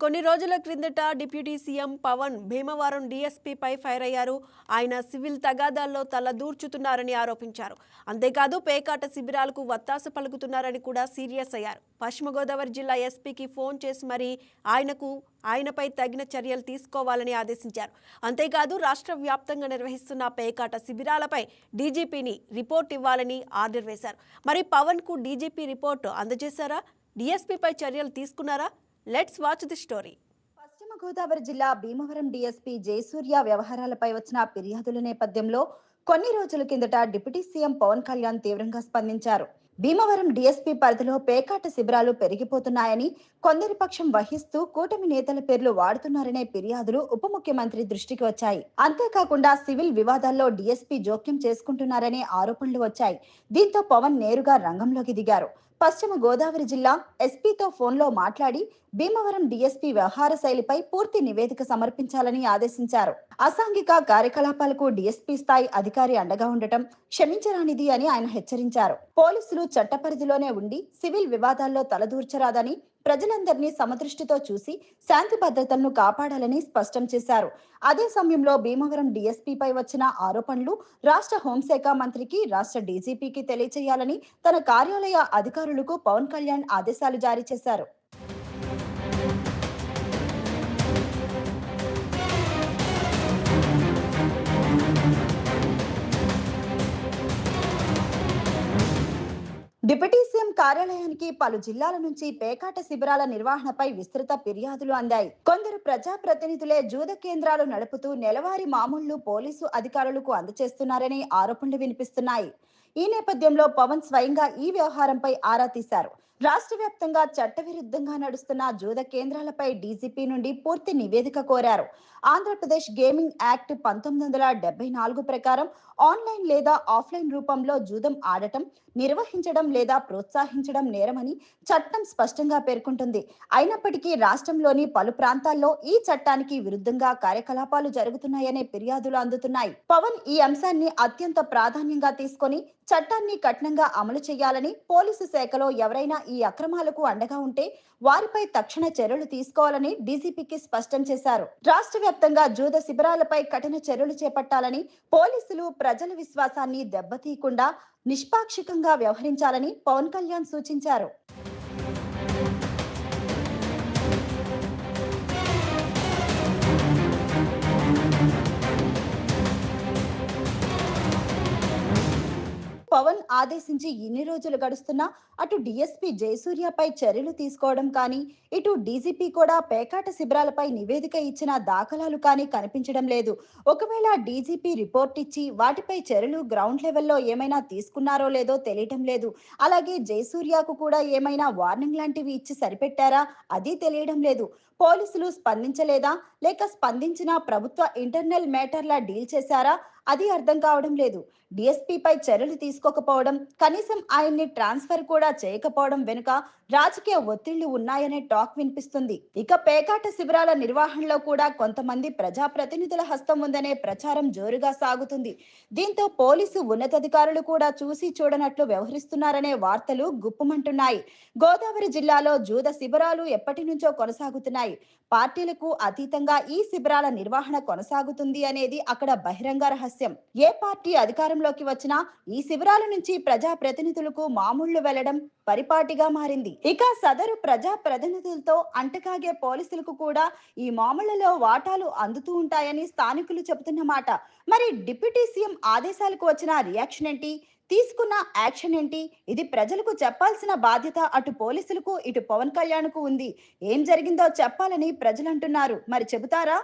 కొన్ని రోజుల క్రిందట డిప్యూటీ సీఎం పవన్ భీమవరం డీఎస్పీపై ఫైర్ అయ్యారు. ఆయన సివిల్ తగాదాల్లో తల దూర్చుతున్నారని ఆరోపించారు. అంతేకాదు పేకాట శిబిరాలకు వత్తాసు పలుకుతున్నారని కూడా సీరియస్ అయ్యారు. పశ్చిమ గోదావరి జిల్లా ఎస్పీకి ఫోన్ చేసి మరీ ఆయనకు ఆయనపై తగిన చర్యలు తీసుకోవాలని ఆదేశించారు. అంతేకాదు రాష్ట్ర వ్యాప్తంగా నిర్వహిస్తున్న పేకాట శిబిరాలపై డీజీపీని రిపోర్ట్ ఇవ్వాలని ఆర్డర్ వేశారు. మరి పవన్కు డీజీపీ రిపోర్టు అందజేశారా? డీఎస్పీపై చర్యలు తీసుకున్నారా? లెట్స్ వాచ్ ది స్టోరీ పశ్చిమ గోదావరి జిల్లా భీమవరం డీఎస్పీ జయసూర్య వ్యవహారాలపై వచ్చిన ఫిర్యాదుల నేపథ్యంలో కొన్ని రోజుల కిందట డిప్యూటీ సీఎం పవన్ కళ్యాణ్ తీవ్రంగా స్పందించారు. భీమవరం డీఎస్పీ పరిధిలో పేకాట శిబిరాలు పెరిగిపోతున్నాయని కొందరి పక్షం వహిస్తూ కూటమి నేతల పేర్లు వాడుతున్నారనే ఫిర్యాదులు ఉప ముఖ్యమంత్రి దృష్టికి వచ్చాయి. అంతేకాకుండా సివిల్ వివాదాల్లో డీఎస్పీ జోక్యం చేసుకుంటున్నారనే ఆరోపణలు వచ్చాయి. దీంతో పవన్ నేరుగా రంగంలోకి దిగారు. పశ్చిమ గోదావరి జిల్లా ఎస్పీతో ఫోన్లో మాట్లాడి భీమవరం డీఎస్పీ వ్యవహార శైలిపై పూర్తి నివేదిక సమర్పించాలని ఆదేశించారు. అసాంఘిక కార్యకలాపాలకు డీఎస్పీ స్థాయి అధికారి అండగా ఉండటం క్షమించరానిది అని ఆయన హెచ్చరించారు. పోలీసులు చట్ట పరిధిలోనే ఉండి సివిల్ వివాదాల్లో తలదూర్చరాదని ప్రజలందరినీ సమదృష్టితో చూసి శాంతి భద్రతలను కాపాడాలని స్పష్టం చేశారు. అదే సమయంలో భీమవరం డీఎస్పీపై వచ్చిన ఆరోపణలు రాష్ట్ర హోంశాఖ మంత్రికి రాష్ట్ర డీజీపీకి తెలియచేయాలని తన కార్యాలయ అధికారులకు పవన్ కళ్యాణ్ ఆదేశాలు జారీ చేశారు. డిప్యూటీ సీఎం కార్యాలయానికి పలు జిల్లాల నుంచి పేకాట శిబిరాల నిర్వహణపై విస్తృత ఫిర్యాదులు అందాయి. కొందరు ప్రజా ప్రతినిధులే జూద కేంద్రాలు నడుపుతూ నెలవారీ మామూళ్ళు పోలీసు అధికారులకు అందజేస్తున్నారని ఆరోపణలు వినిపిస్తున్నాయి. ఈ నేపథ్యంలో పవన్ స్వయంగా ఈ వ్యవహారంపై ఆరా తీశారు. రాష్ట్ర వ్యాప్తంగా చట్టవిరుద్ధంగా నడుస్తున్న జూద కేంద్రాలపై డీజీపీ నుండి పూర్తి నివేదిక కోరారు. ఆంధ్రప్రదేశ్ గేమింగ్ యాక్ట్ పంతొమ్మిది వందల డెబ్బై నాలుగు ప్రకారం ఆన్లైన్ లేదా ఆఫ్లైన్ రూపంలో జూదం ఆడటం నిర్వహించడం లేదా ప్రోత్సహించడం నేరమని చట్టం స్పష్టంగా పేర్కొంటుంది. అయినప్పటికీ రాష్ట్రంలోని పలు ప్రాంతాల్లో ఈ చట్టానికి విరుద్ధంగా కార్యకలాపాలు జరుగుతున్నాయనే ఫిర్యాదులు అందుతున్నాయి. పవన్ ఈ అంశాన్ని అత్యంత ప్రాధాన్యంగా తీసుకొని చట్టాన్ని కఠినంగా అమలు చేయాలని పోలీసు శాఖలో ఎవరైనా ఈ అక్రమాలకు అండగా ఉంటే వారిపై తక్షణ చర్యలు తీసుకోవాలని డీజీపీకి స్పష్టం చేశారు. రాష్ట్ర వ్యాప్తంగా జూద శిబిరాలపై కఠిన చర్యలు చేపట్టాలని పోలీసులు ప్రజల విశ్వాసాన్ని దెబ్బతీయకుండా నిష్పాక్షికంగా వ్యవహరించాలని పవన్ కళ్యాణ్ సూచించారు. పవన్ ఆదేశించి ఇన్ని రోజులు గడుస్తున్నా అటు డీఎస్పీ జయసూర్యపై చర్యలు తీసుకోవడం కానీ ఇటు డీజీపీ కూడా పేకాట శిబిరాలపై నివేదిక ఇచ్చిన దాఖలాలు కానీ కనిపించడం లేదు. ఒకవేళ డీజీపీ రిపోర్ట్ ఇచ్చి వాటిపై చర్యలు గ్రౌండ్ లెవెల్లో ఏమైనా తీసుకున్నారో లేదో తెలియటం లేదు. అలాగే జయసూర్యకు కూడా ఏమైనా వార్నింగ్ లాంటివి ఇచ్చి సరిపెట్టారా? అది తెలియడం లేదు. పోలీసులు స్పందించలేదా? లేక స్పందించిన ప్రభుత్వ ఇంటర్నల్ మేటర్లా డీల్ చేశారా? అది అర్థం కావడం లేదు. డిఎస్పీపై చర్యలు తీసుకోకపోవడం కనీసం ఆయన్ని ట్రాన్స్ఫర్ కూడా చేయకపోవడం వెనుక రాజకీయ ఒత్తిళ్ళు ఉన్నాయనే టాక్ వినిపిస్తుంది. ఇక పేకాట శిబిరాల నిర్వహణలో కూడా కొంతమంది ప్రజాప్రతినిధుల హస్తం ఉందనే ప్రచారం జోరుగా సాగుతుంది. దీంతో పోలీసు ఉన్నతాధికారులు కూడా చూసి చూడనట్లు వ్యవహరిస్తున్నారనే వార్తలు గుప్పుమంటున్నాయి. గోదావరి జిల్లాలో జూద శిబిరాలు ఎప్పటి నుంచో కొనసాగుతున్నాయి. పార్టీలకు అతీతంగా ఈ శిబిరాల నిర్వహణ కొనసాగుతుంది అనేది అక్కడ బహిరంగ రహస్యం. ఏ పార్టీ అధికారంలోకి వచ్చినా ఈ శిబిరాల నుంచి ప్రజా ప్రతినిధులకు మామూళ్ళు వెళ్ళడం పరిపాటిగా మారింది. ఇక సదరు ప్రజా ప్రతినిధులతో అంటకాగే పోలీసులకు కూడా ఈ మామూళ్ళలో వాటాలు అందుతూ ఉంటాయని స్థానికులు చెబుతున్నమాట మరి డిప్యూటీ సీఎం ఆదేశాలకు వచ్చిన రియాక్షన్ ఏంటి? తీసుకున్న యాక్షన్ ఏంటి? ఇది ప్రజలకు చెప్పాల్సిన బాధ్యత అటు పోలీసులకు ఇటు పవన్ కళ్యాణ్కు ఉంది. ఏం జరిగిందో చెప్పాలని ప్రజలు అంటున్నారు మరి చెబుతారా?